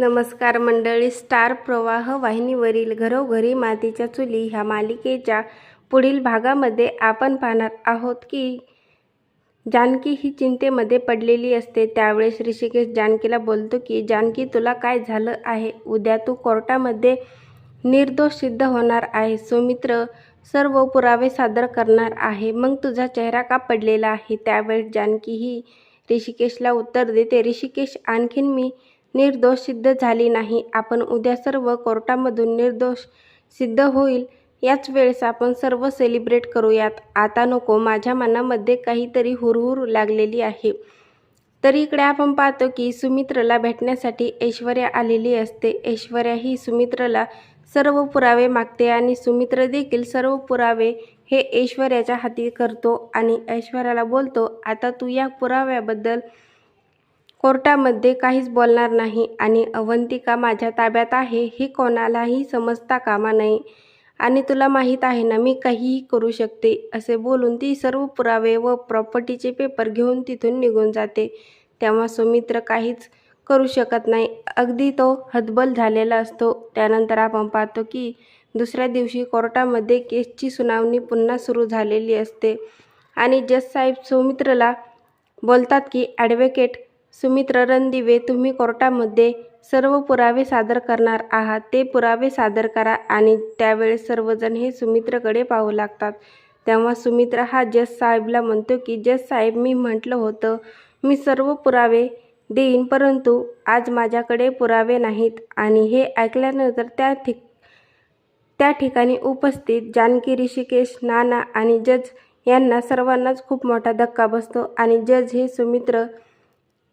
नमस्कार मंडळी. स्टार प्रवाह वाहिनीवरील घरोघरी मातीच्या चुली ह्या मालिकेच्या पुढील भागामध्ये आपण पाहणार आहोत की जानकी ही चिंतेमध्ये पडलेली असते. त्यावेळेस ऋषिकेश जानकीला बोलतो की जानकी तुला काय झालं आहे? उद्या तू कोर्टामध्ये निर्दोष सिद्ध होणार आहे. सुमित्र सर्व पुरावे सादर करणार आहे. मग तुझा चेहरा का पडलेला आहे? त्यावेळेस जानकी ही ऋषिकेशला उत्तर देते. ऋषिकेश आणखीन मी निर्दोष सिद्ध झाली नाही. आपण उद्या सर्व कोर्टामधून निर्दोष सिद्ध होईल याच वेळेस आपण सर्व सेलिब्रेट करूयात. आता नको माझ्या मनामध्ये काहीतरी हुरहुर लागलेली आहे. तर इकडे आपण पाहतो की सुमित्रला भेटण्यासाठी ऐश्वर्या आलेली असते. ऐश्वर्या ही सुमित्रला सर्व पुरावे मागते आणि सुमित्र देखील सर्व पुरावे हे ऐश्वर्याच्या हाती करतो आणि ऐश्वर्याला बोलतो आता तू या पुराव्याबद्दल कोर्टामध्ये काहीच बोलणार नाही आणि अवंतिका माझ्या ताब्यात आहे हे कोणालाही समजता कामा नये. आणि तुला माहीत आहे ना मी काहीही करू शकते असे बोलून ती सर्व पुरावे व प्रॉपर्टीचे पेपर घेऊन तिथून निघून जाते. तेव्हा सुमित्र काहीच करू शकत नाही. अगदी तो हतबल झालेला असतो. त्यानंतर आपण पाहतो की दुसऱ्या दिवशी कोर्टामध्ये केसची सुनावणी पुन्हा सुरू झालेली असते. आणि जज साहेब सुमित्रला बोलतात की ॲडव्होकेट सुमित्र रणदिवे तुम्ही कोर्टामध्ये सर्व पुरावे सादर करणार आहात. ते पुरावे सादर करा आणि त्यावेळेस सर्वजण हे सुमित्रकडे पाहू लागतात. तेव्हा सुमित्र हा जज साहेबला म्हणतो की जज साहेब मी म्हटलं होतं मी सर्व पुरावे देईन परंतु आज माझ्याकडे पुरावे नाहीत आणि हे ऐकल्यानंतर त्या ठिक त्या ठिकाणी उपस्थित जानकी ऋषिकेश नाना आणि जज यांना सर्वांनाच खूप मोठा धक्का बसतो आणि जज हे सुमित्र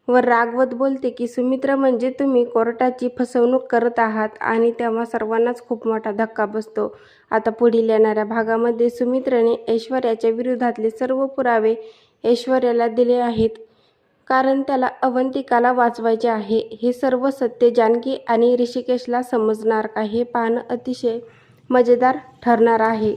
व रागवत बोलते की सुमित्र म्हणजे तुम्ही कोर्टाची फसवणूक करत आहात आणि तेव्हा सर्वांनाच खूप मोठा धक्का बसतो. आता पुढील येणाऱ्या भागामध्ये सुमित्राने ऐश्वर्याच्या विरोधातले सर्व पुरावे ऐश्वर्याला दिले आहेत. कारण त्याला अवंतिकाला वाचवायचे आहे. हे सर्व सत्य जानकी आणि ऋषिकेशला समजणार का हे पाहणं अतिशय मजेदार ठरणार आहे.